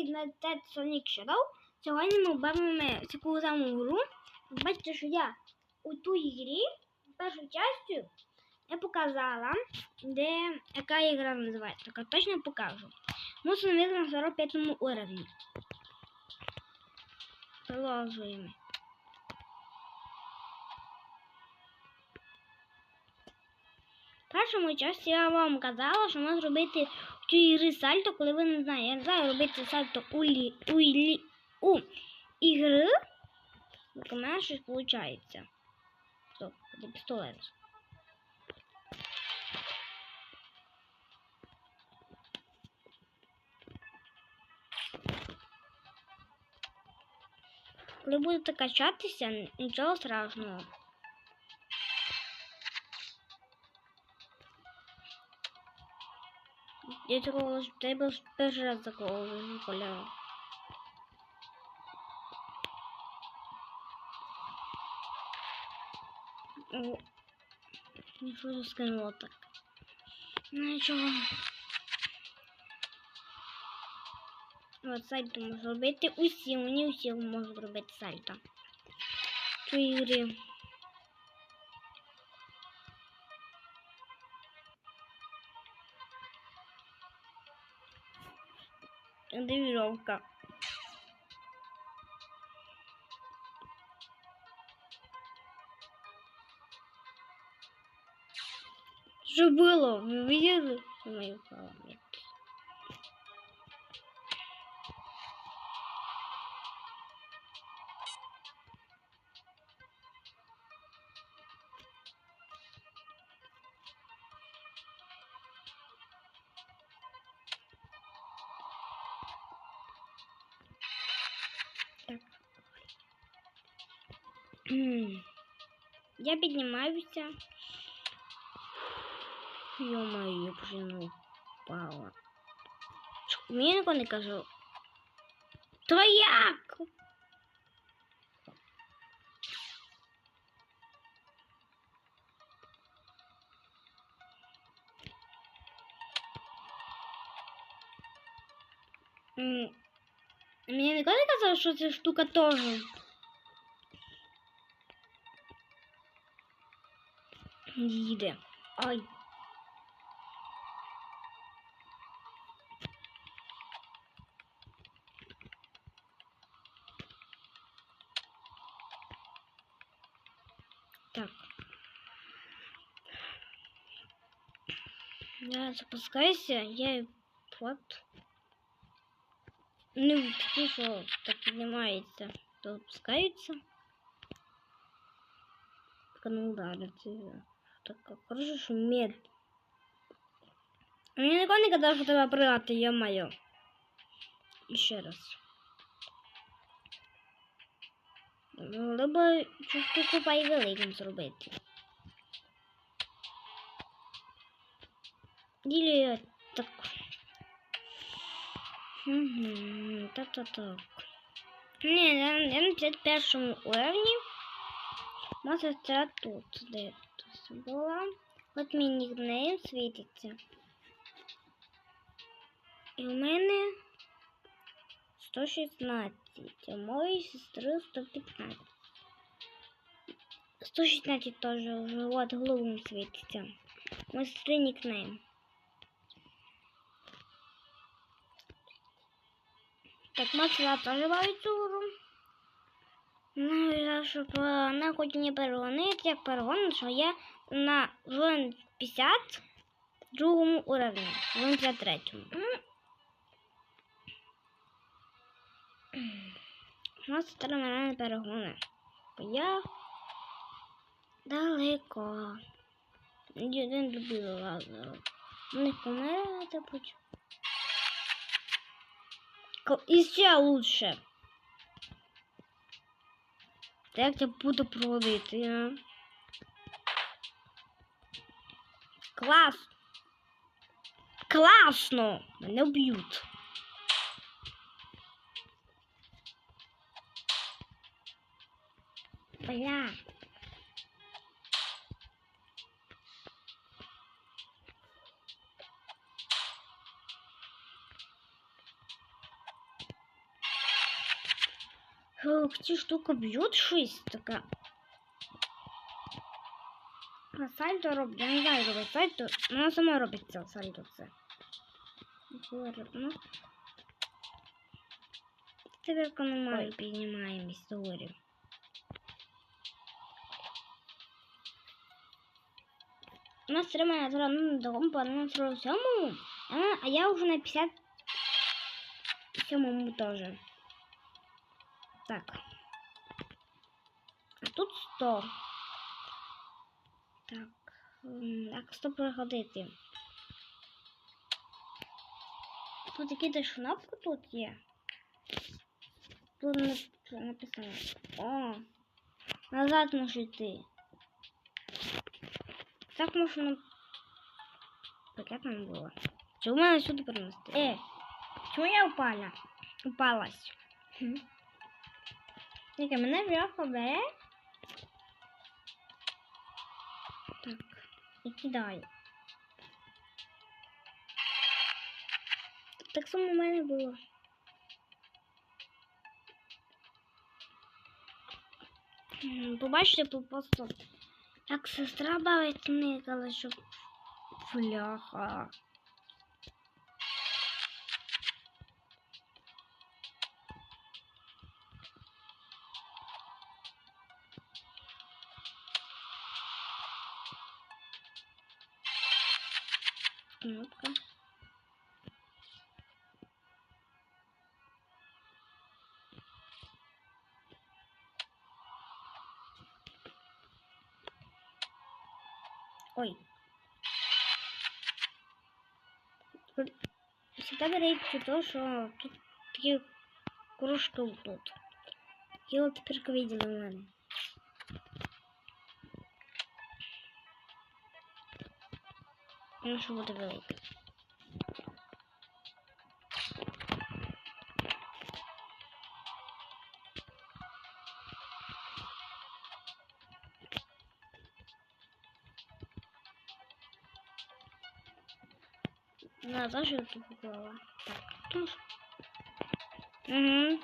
привіт на Тед Sonic Shadow. Сьогодні ми бавимо таку саму гру. Бачите, що я у ту грі першу частю я показала, де яка ігра називається. Так точно покажу. Мусимо на на 45 уровні. Продовжуємо. В першому часті я вам казала, що можна зробити ігри сальто, коли ви не знаєте. Я знаю робити сальто у, лі, у, лі, у ігри. У мене щось виходить. Стоп, це пістолет. Коли будете качатися, нічого страшного. Я такого тебе перший раз такого гуляю. О, нічого скинуло так. Ну нічого. От сальто можна робити усі, мені усі можуть робити сальто. В цій ігрі. Де віровка? Що було? Ви видели? Мою впала? Я піднімаюся. Ё-моё, я вже не упала. Чо- Мені нікого не кажу. То як? М, Мені ніколи не казав, що ця штука теж. Їде. Ай. Так. Я запускаюся, я вот. Ну, ті, що так піднімається, то опускаються. Так ну удариться. Так, хорошо, що мед. Мені ніколи не казав, що треба пригати. І ще раз. Могли б цю штуку пай великим зробити. Или так. Угу, так-так-так. Я, я на 51 уровні. Моя сестра тут, де тут була. От мій нікнейм світиться. І у мене 116, а моєї сестри 115. 116 теж вже от голубым світиться. Мой сестри нікнейм. Так, Максила теж бавить цю гру. Ну, я щоб вона хоч не перегонить, як перегон, що я на жон 50 другому уровні, жон 53. У нас сестра мене не перегоне. Бо я далеко. Не люблю лазеру. Не помирати будь. І ще лучше. Та Як я буду проводити, а? Клас! Класно! Мене вб'ють. Бля. Що ці штуки б'ють щось таке. А сальто робить, я не знаю, робить сальто, вона сама робить це сальто це. Ну. Тепер нормально піднімаємо історію. У нас тримає зразу на другому, по на 47 а, а я уже на 57 тоже. Так. А 100. Так. Як 100 проходити? Тут якісь кнопки тут є. Тут написано. О! Назад можу йти. Так можна. Так нам було? Чому мене сюди принести? Е, чому я упала? Упалась. Хм. Тільки мене вверху бере. Так, і кидаю. Так само в мене було. Побачите, по- просто як сестра бавить никала, щоб фляха. Кнопка. Ой. Всегда берите то, что тут такие кружки тут. Я вот теперь видела у мене. Ну, що буде велике. Да, даже тут поклала. Так, тут. Угу.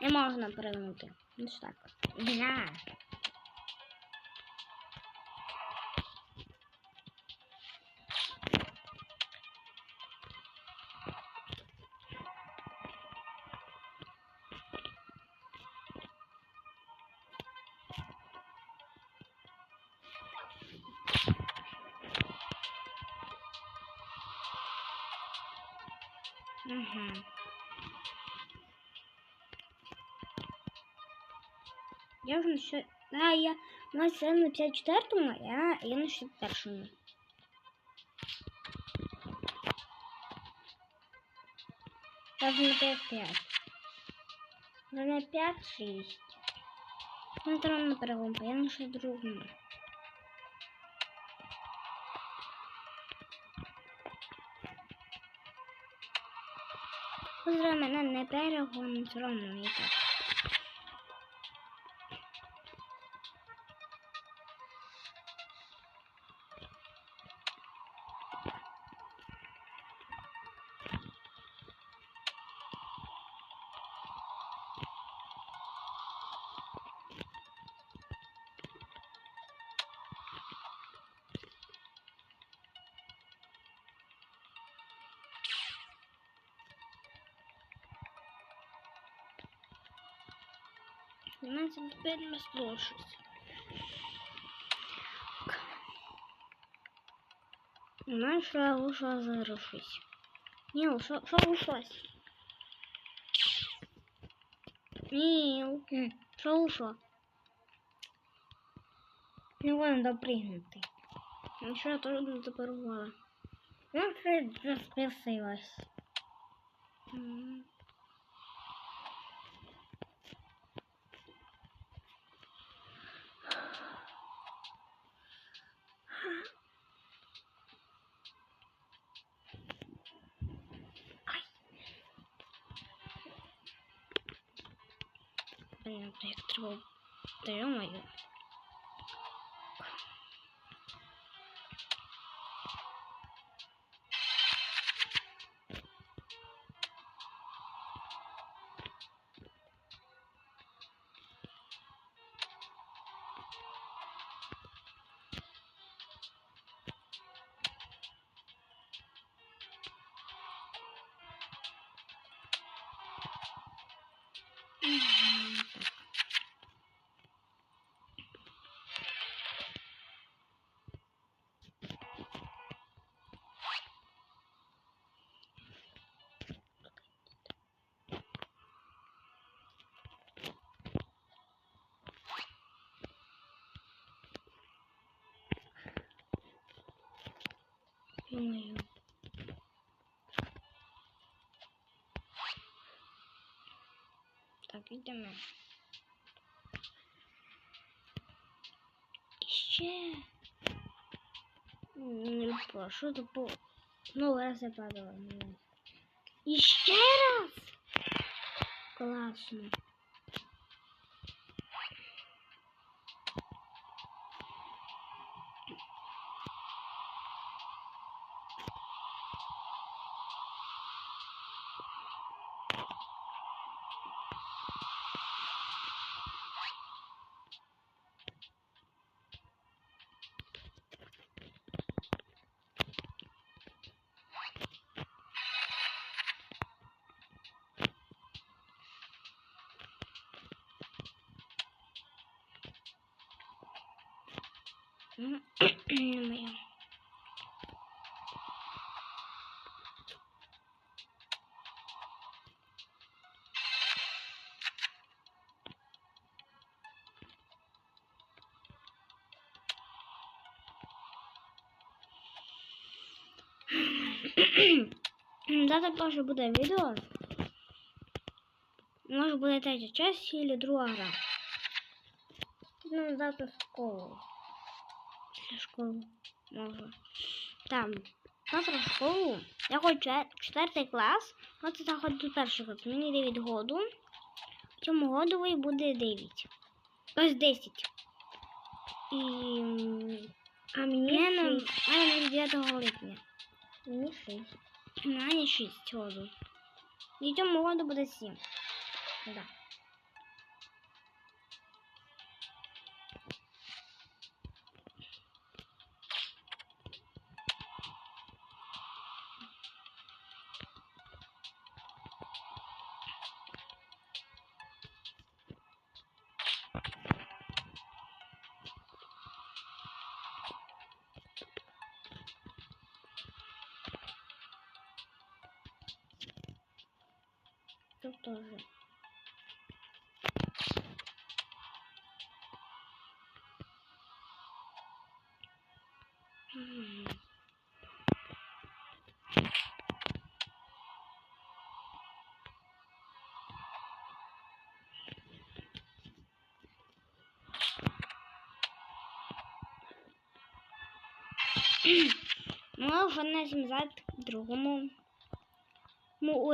Не можна перевернути. Ну Я вже на що... А, я... У нас це на 54-му, а я, я на 61-му. Я вже на 5-5. Вже на 5-6. Ну, це на перелом, я на 62-му. Позра мене не перегонить, все одно мені так. У нас тепер не слушаюсь. Знаєш, що я ушла зарушусь. Ніл, що, що ушлась? Ніл, що ушло? Не можна допригнути. Ну що я теж не допорвала. Ну, що я списилась. М. Блін, то як треба. Та йо-моє. Думаю. Так, йдемо. І ще. Не то по. Ну, раз я падала. Ну. І раз. Класно. Завтра теж буде відео. Може буде третя часть или друга гра. Ну, завтра в школу. Після Там. Завтра в школу. Я хочу чет- четвертий клас. От я хочу до клас. Мені 9 году. В Цьому годовий буде 9. Ось 10. І... А Мені мене на 9 липня. Мені шість. Мені 6 году. І цьому году буде 7. Да. Тут тоже. М. Мы уже назад к другому му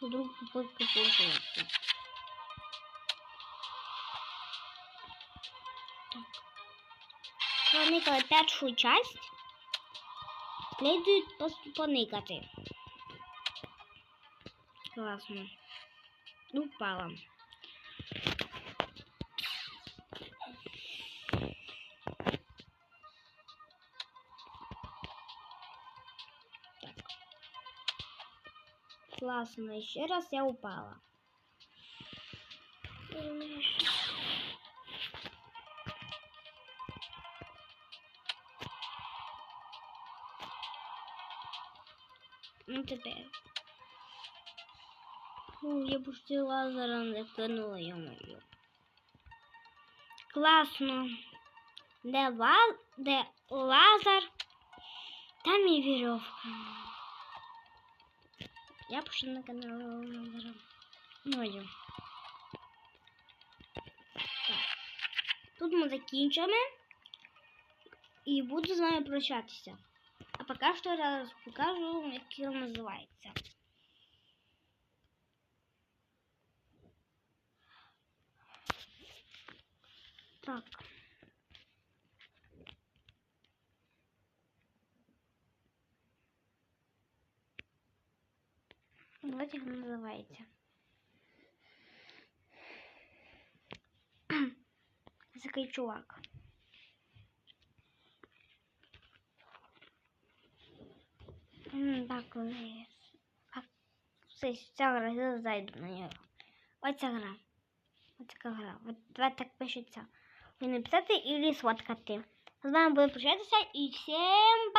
Вдруг попытка получается. Так. Проникали першу часть. Пос- поникати. Класно. Ну, Упала. Классно. Еще раз я упала. Ну теперь. Фу, я почти лазером не кинула, ё-моё. Класно. Де, ла... Де лазер, там і вірьовка. Я пошла на канал лазера. Ну, йдем. Так. Тут ми закінчимо. І буду з вами прощатися. А поки що я покажу, як він називається. Так. Вона називається. Це такий чувак. Так. Так, все, ця гра, зайду на нього. Оця гра. Оця гра. От давай так пишеться. Ви написати і сфоткати. З вами буду прощатися і всім пока!